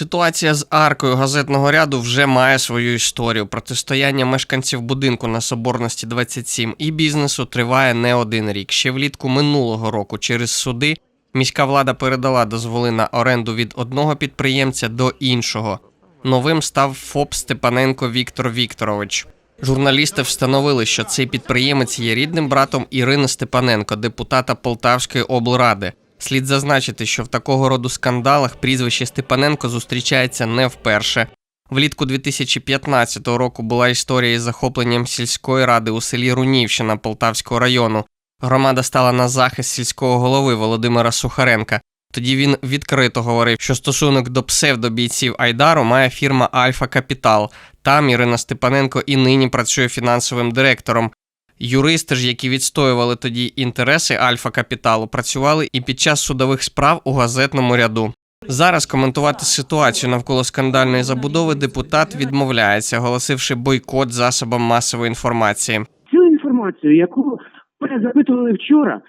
Ситуація з аркою газетного ряду вже має свою історію. Протистояння мешканців будинку на Соборності 27 і бізнесу триває не один рік. Ще влітку минулого року через суди міська влада передала дозволи на оренду від одного підприємця до іншого. Новим став ФОП Степаненко Віктор Вікторович. Журналісти встановили, що цей підприємець є рідним братом Ірини Степаненко, депутата Полтавської облради. Слід зазначити, що в такого роду скандалах прізвище Степаненко зустрічається не вперше. Влітку 2015 року була історія із захопленням сільської ради у селі Рунівщина Полтавського району. Громада стала на захист сільського голови Володимира Сухаренка. Тоді він відкрито говорив, що стосунок до псевдобійців Айдару має фірма Альфа Капітал. Там Ірина Степаненко і нині працює фінансовим директором. Юристи ж, які відстоювали тоді інтереси Альфа Капіталу, працювали і під час судових справ у газетному ряду. Зараз коментувати ситуацію навколо скандальної забудови депутат відмовляється, оголосивши бойкот засобам масової інформації. Цю інформацію, яку мене запитували вчора,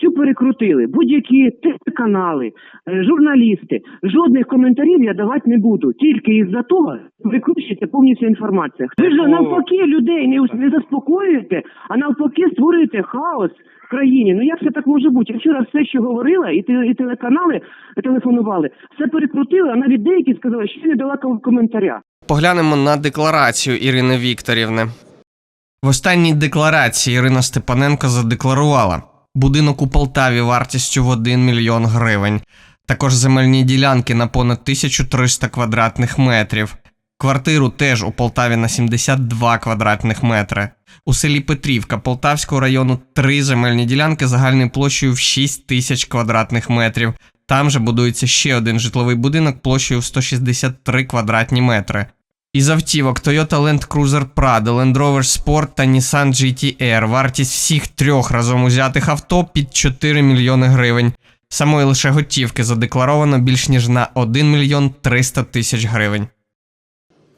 всю перекрутили. Будь-які телеканали, е, журналісти, жодних коментарів я давати не буду. Тільки із-за того викручується повністю інформація. Ви ж навпаки людей не, ус- не заспокоюєте, а навпаки створюєте хаос в країні. Ну як це так може бути? Я вчора все, що говорила, і, те- і телеканали телефонували, все перекрутили, а навіть деякі сказали, що не дала коментаря. Поглянемо на декларацію Ірини Вікторівни. В останній декларації Ірина Степаненко задекларувала будинок у Полтаві вартістю в 1 мільйон гривень, також земельні ділянки на понад 1300 квадратних метрів. Квартиру теж у Полтаві на 72 квадратних метри. У селі Петрівка Полтавського району три земельні ділянки загальною площею в 6 тисяч квадратних метрів. Там же будується ще один житловий будинок площею в 163 квадратні метри. Із автівок Toyota Land Cruiser Prado, Land Rover Sport та Nissan GT-R. Вартість всіх трьох разом узятих авто під 4 мільйони гривень. Самої лише готівки задекларовано більш ніж на 1 мільйон 300 тисяч гривень.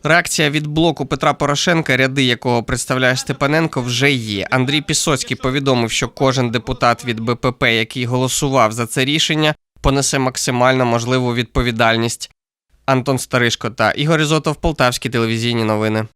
Реакція від блоку Петра Порошенка, ряди якого представляє Степаненко, вже є. Андрій Пісоцький повідомив, що кожен депутат від БПП, який голосував за це рішення, понесе максимально можливу відповідальність. Антон Старишко та Ігор Ізотов, Полтавські телевізійні новини.